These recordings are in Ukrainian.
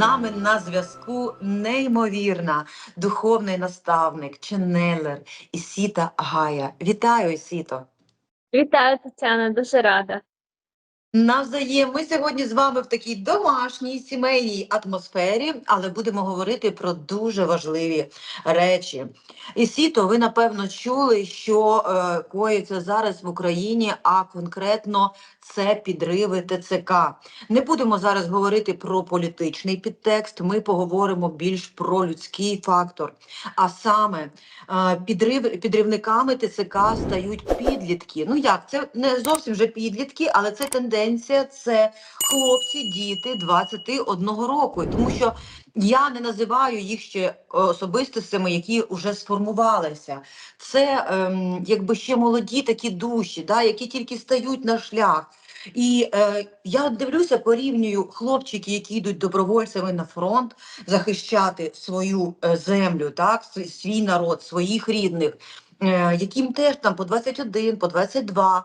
нами на зв'язку неймовірна духовний наставник, ченнелер Ісіта Гая. Вітаю, Ісіто! Вітаю, Тетяна, дуже рада. Навзаєм, ми сьогодні з вами в такій домашній сімейній атмосфері, але будемо говорити про дуже важливі речі. Ісіто, ви напевно чули, що е, коїться зараз в Україні, а конкретно це підриви ТЦК. Не будемо зараз говорити про політичний підтекст. Ми поговоримо більш про людський фактор. А саме е, підрив, підривниками ТЦК стають підлітки. Ну як це не зовсім вже підлітки, але це тенденція. Це хлопці, діти 21 року. Тому що я не називаю їх ще особистостями, які вже сформувалися. Це ем, якби ще молоді такі душі, да, які тільки стають на шлях. І е, я дивлюся, порівнюю хлопчики, які йдуть добровольцями на фронт захищати свою е, землю, так, свій народ, своїх рідних, е, яким теж там по 21, по 22.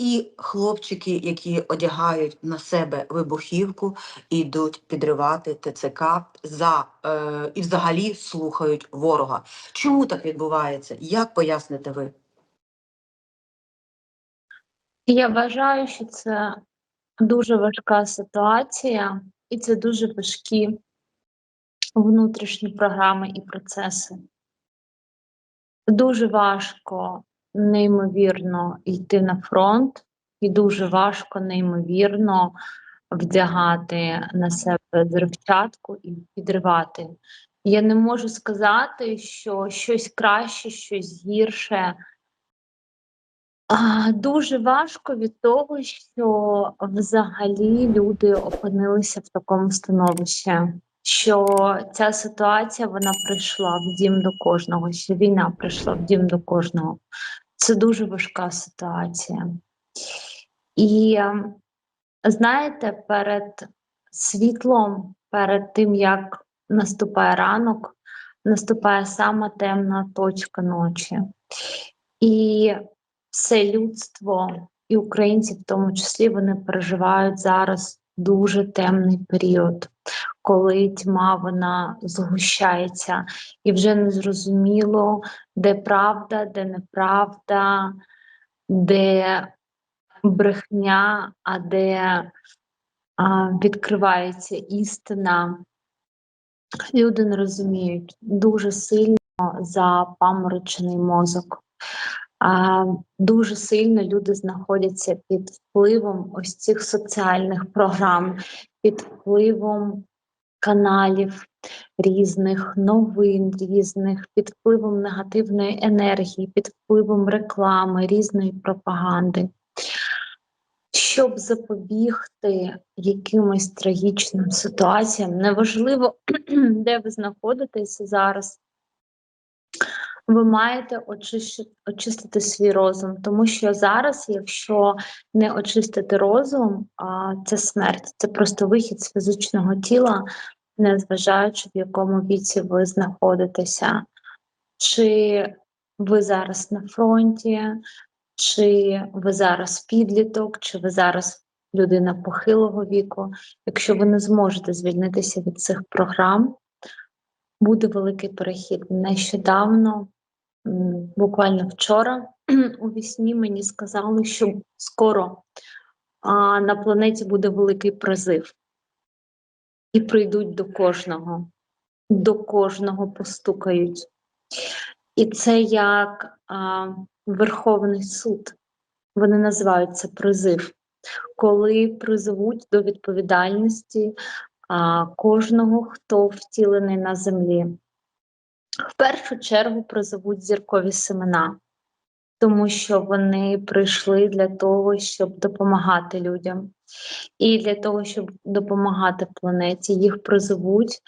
І хлопчики, які одягають на себе вибухівку, йдуть підривати ТЦК за е, і взагалі слухають ворога. Чому так відбувається? Як поясните ви? Я вважаю, що це дуже важка ситуація, і це дуже важкі внутрішні програми і процеси. Дуже важко, неймовірно, йти на фронт, і дуже важко, неймовірно, вдягати на себе зривчатку і підривати. Я не можу сказати, що щось краще, щось гірше. Дуже важко від того, що взагалі люди опинилися в такому становищі, що ця ситуація вона прийшла в дім до кожного, що війна прийшла в дім до кожного. Це дуже важка ситуація. І ем, знаєте, перед світлом, перед тим, як наступає ранок, наступає сама темна точка ночі. І все людство, і українці, в тому числі, вони переживають зараз дуже темний період, коли тьма вона згущається, і вже не зрозуміло, де правда, де неправда, де брехня, а де а, відкривається істина. Люди не розуміють дуже сильно запаморочений мозок. Дуже сильно люди знаходяться під впливом ось цих соціальних програм, під впливом каналів різних, новин різних, під впливом негативної енергії, під впливом реклами, різної пропаганди. Щоб запобігти якимось трагічним ситуаціям, неважливо, де ви знаходитеся зараз, ви маєте очищити, очистити свій розум, тому що зараз, якщо не очистити розум, а це смерть, це просто вихід з фізичного тіла, незважаючи в якому віці ви знаходитеся, чи ви зараз на фронті, чи ви зараз підліток, чи ви зараз людина похилого віку. Якщо ви не зможете звільнитися від цих програм, буде великий перехід. Нещодавно, буквально вчора, у вісні мені сказали, що скоро а, на планеті буде великий призив. І прийдуть до кожного, до кожного постукають. І це як а, Верховний суд. Вони називають це призив, коли призовуть до відповідальності кожного, хто втілений на землі. В першу чергу призовуть зіркові семена, тому що вони прийшли для того, щоб допомагати людям. І для того, щоб допомагати планеті, їх призовуть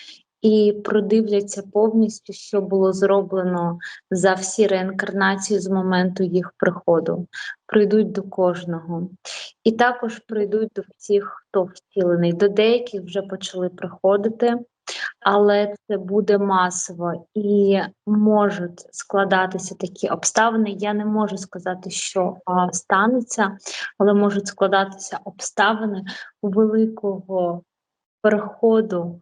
і продивляться повністю, що було зроблено за всі реінкарнації з моменту їх приходу. Прийдуть до кожного. І також прийдуть до всіх, хто втілений. До деяких вже почали приходити, але це буде масово і можуть складатися такі обставини. Я не можу сказати, що а, станеться, але можуть складатися обставини великого переходу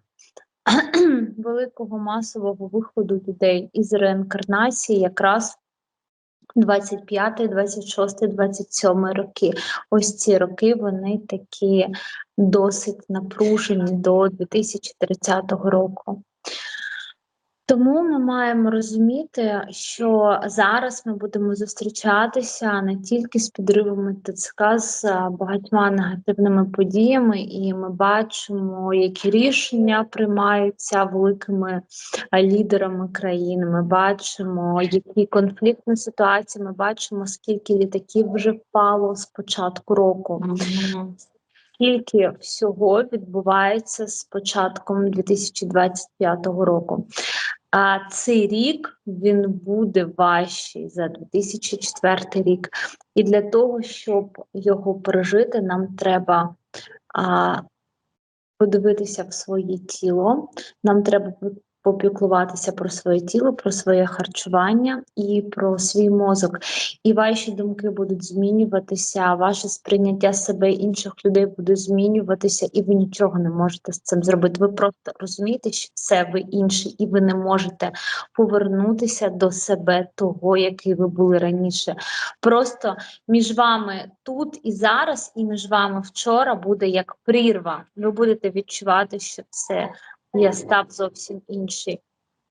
великого масового виходу людей із реінкарнації якраз 25, 26, 27 роки. Ось ці роки вони такі досить напружені до 2030 року. Тому ми маємо розуміти, що зараз ми будемо зустрічатися не тільки з підривами ТЦК, з багатьма негативними подіями, і ми бачимо, які рішення приймаються великими лідерами країн. Ми бачимо, які конфліктні ситуації. Ми бачимо, скільки літаків вже впало з початку року скільки всього відбувається з початком 2025 року. А цей рік він буде важчий за 2004 рік. І для того, щоб його пережити, нам треба а, подивитися в своє тіло. Нам треба попіклуватися про своє тіло, про своє харчування і про свій мозок. І ваші думки будуть змінюватися, ваше сприйняття себе і інших людей буде змінюватися, і ви нічого не можете з цим зробити. Ви просто розумієте, що це ви інший, і ви не можете повернутися до себе того, який ви були раніше. Просто між вами тут і зараз, і між вами вчора буде як прірва. Ви будете відчувати, що це я став зовсім інший.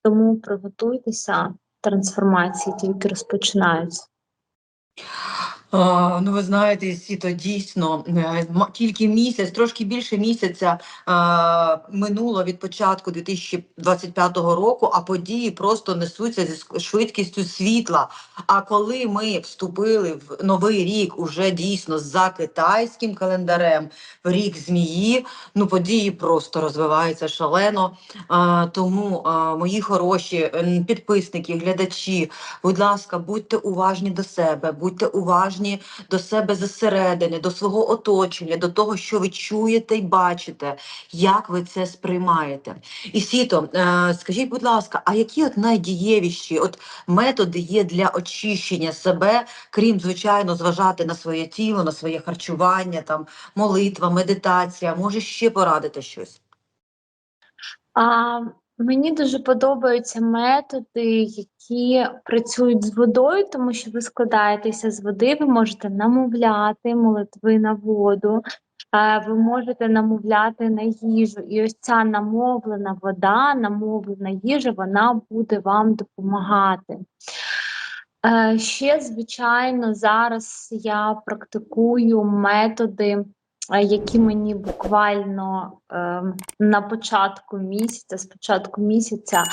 Тому приготуйтеся, трансформації тільки розпочинаються. Ну, ви знаєте, Сіто, дійсно е, тільки місяць, трошки більше місяця минуло від початку 2025 року, а події просто несуться зі швидкістю світла. А коли ми вступили в новий рік, уже дійсно за китайським календарем, в рік змії, ну події просто розвиваються шалено. Тому, мої хороші підписники, глядачі, будь ласка, будьте уважні до себе, будьте уважні до себе зсередини, до свого оточення, до того, що ви чуєте і бачите, як ви це сприймаєте. І Сіто, е, скажіть, будь ласка, а які от найдієвіші от методи є для очищення себе, крім звичайно, зважати на своє тіло, на своє харчування, там молитва, медитація? Може ще порадити щось? А, мені дуже подобаються методи, які працюють з водою, тому що ви складаєтеся з води, ви можете намовляти молитви на воду, ви можете намовляти на їжу. І ось ця намовлена вода, намовлена їжа, вона буде вам допомагати. Е, Ще, звичайно, зараз я практикую методи, які мені буквально е, на початку місяця, з початку місяця,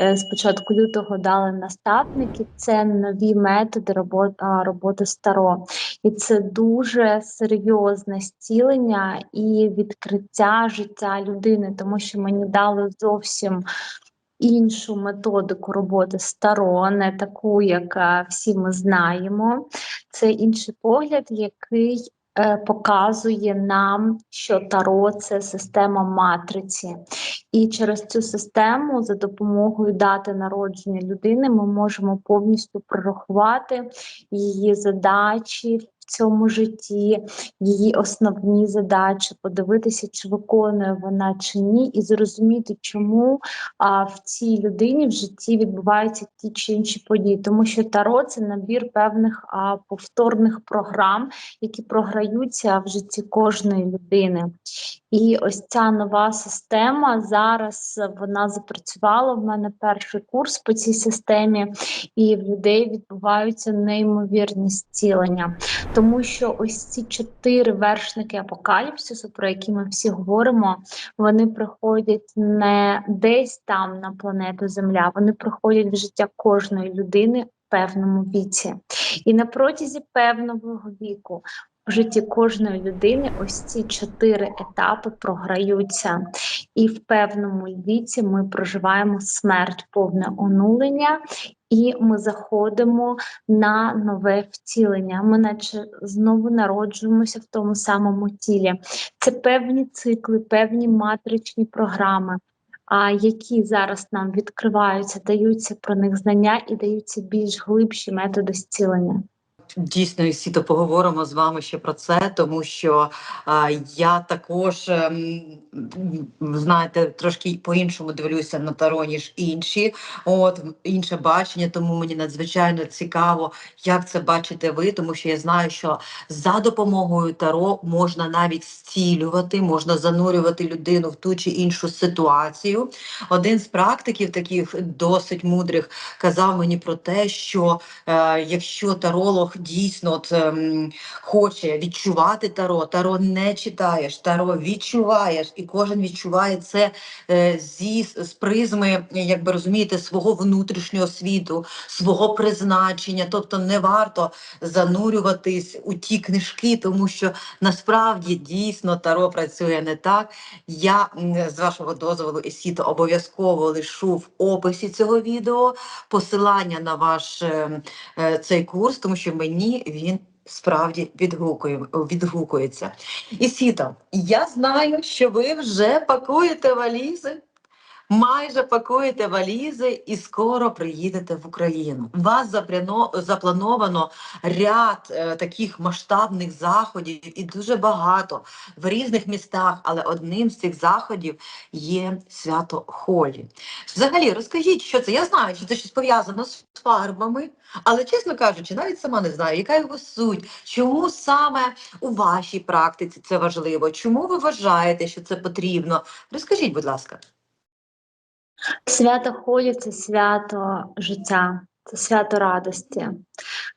е, з початку лютого дали наставники. Це нові методи роботи, роботи старо. І це дуже серйозне зцілення і відкриття життя людини, тому що мені дали зовсім іншу методику роботи старо, не таку, як всі ми знаємо. Це інший погляд, який показує нам, що таро це система матриці. І через цю систему, за допомогою дати народження людини, ми можемо повністю прорахувати її задачі в цьому житті, її основні задачі, подивитися, чи виконує вона чи ні, і зрозуміти, чому а, в цій людині в житті відбуваються ті чи інші події. Тому що таро це набір певних а, повторних програм, які програються в житті кожної людини. І ось ця нова система зараз вона запрацювала. В мене перший курс по цій системі, і в людей відбуваються неймовірні зцілення. Тому що ось ці чотири вершники апокаліпсису, про які ми всі говоримо, вони приходять не десь там на планету Земля, вони приходять в життя кожної людини в певному віці. І на протязі певного віку в житті кожної людини ось ці чотири етапи програються, і в певному віці ми проживаємо смерть, повне онулення, і ми заходимо на нове втілення. Ми, наче знову народжуємося в тому самому тілі. Це певні цикли, певні матричні програми. А які зараз нам відкриваються, даються про них знання і даються більш глибші методи зцілення. Дійсно, і сіто поговоримо з вами ще про це, тому що а, я також ем, знаєте, трошки по-іншому дивлюся на таро, ніж інші. От інше бачення, тому мені надзвичайно цікаво, як це бачите ви, тому що я знаю, що за допомогою таро можна навіть зцілювати, можна занурювати людину в ту чи іншу ситуацію. Один з практиків, таких досить мудрих, казав мені про те, що е, якщо таролог дійсно от, ем, хоче відчувати таро, таро не читаєш, таро відчуваєш, і кожен відчуває це е, зі з призми, як би розумієте, свого внутрішнього світу, свого призначення. Тобто не варто занурюватись у ті книжки, тому що насправді дійсно таро працює не так. Я з вашого дозволу Есіто обов'язково лишу в описі цього відео посилання на ваш е, е, цей курс, тому що мені він. Справді відгукує, відгукується. І Сіта, я знаю, що ви вже пакуєте валізи, майже пакуєте валізи і скоро приїдете в Україну. У вас заплановано ряд е, таких масштабних заходів і дуже багато в різних містах, але одним з цих заходів є свято Холі. Взагалі, розкажіть, що це? Я знаю, що це щось пов'язано з фарбами, але чесно кажучи, навіть сама не знаю, яка його суть, чому саме у вашій практиці це важливо, чому ви вважаєте, що це потрібно? Розкажіть, будь ласка. Свято Холі це свято життя, це свято радості.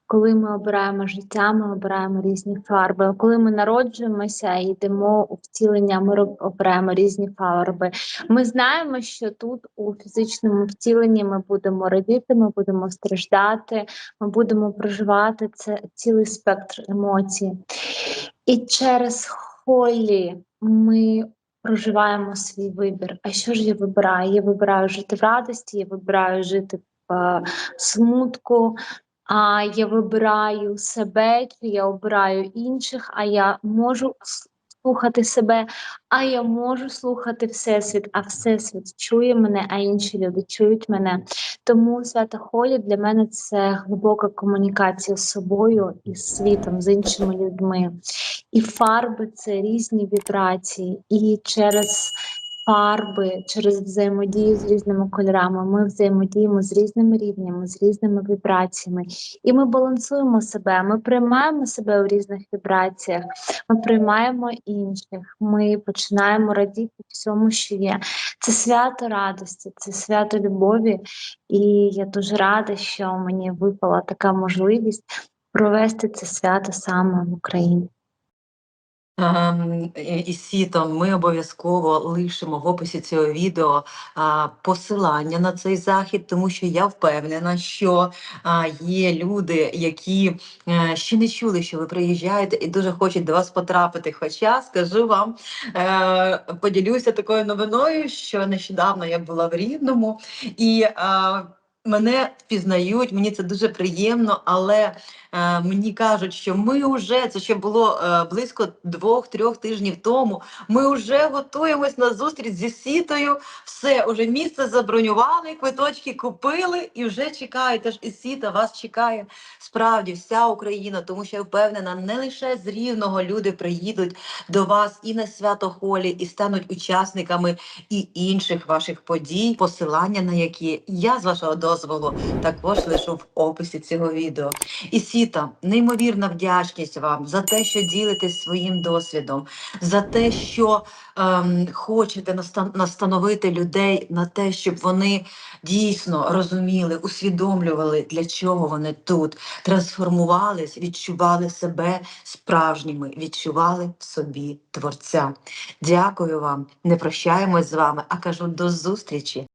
Коли ми обираємо життя, ми обираємо різні фарби. Коли ми народжуємося і йдемо у втілення, ми обираємо різні фарби. Ми знаємо, що тут у фізичному втіленні ми будемо радіти, ми будемо страждати, ми будемо проживати це цілий спектр емоцій. І через холі ми проживаємо свій вибір. А що ж я вибираю? Я вибираю жити в радості, я вибираю жити в е, смутку. А я вибираю себе, чи я обираю інших, а я можу слухати себе, а я можу слухати Всесвіт, а Всесвіт чує мене, а інші люди чують мене. Тому свято Холі для мене це глибока комунікація з собою і з світом, з іншими людьми. І фарби це різні вібрації, і через фарби, через взаємодію з різними кольорами ми взаємодіємо з різними рівнями, з різними вібраціями, і ми балансуємо себе. Ми приймаємо себе у різних вібраціях, ми приймаємо інших. Ми починаємо радіти всьому, що є. Це свято радості, це свято любові, і я дуже рада, що мені випала така можливість провести це свято саме в Україні. Ем, і- сітом ми обов'язково лишимо в описі цього відео посилання на цей захід, тому що я впевнена, що є люди, які е, ще не чули, що ви приїжджаєте і дуже хочуть до вас потрапити. Хоча скажу вам, е, поділюся такою новиною, що нещодавно я була в Рівному і. Мене впізнають, мені це дуже приємно, але е, мені кажуть, що ми вже це ще було е, близько двох-трьох тижнів тому. Ми вже готуємось на зустріч зі сітою. Все, уже місце забронювали, квиточки купили і вже чекають. Тож і сіта вас чекає справді вся Україна, тому що я впевнена, не лише з рівного люди приїдуть до вас і на свято Холі, і стануть учасниками і інших ваших подій, посилання на які я з вашого дозволу також лишу в описі цього відео. І Сіта, неймовірна вдячність вам за те, що ділитесь своїм досвідом, за те, що ем, хочете настановити людей на те, щоб вони дійсно розуміли, усвідомлювали, для чого вони тут, трансформувались, відчували себе справжніми, відчували в собі творця. Дякую вам. Не прощаємось з вами, а кажу до зустрічі.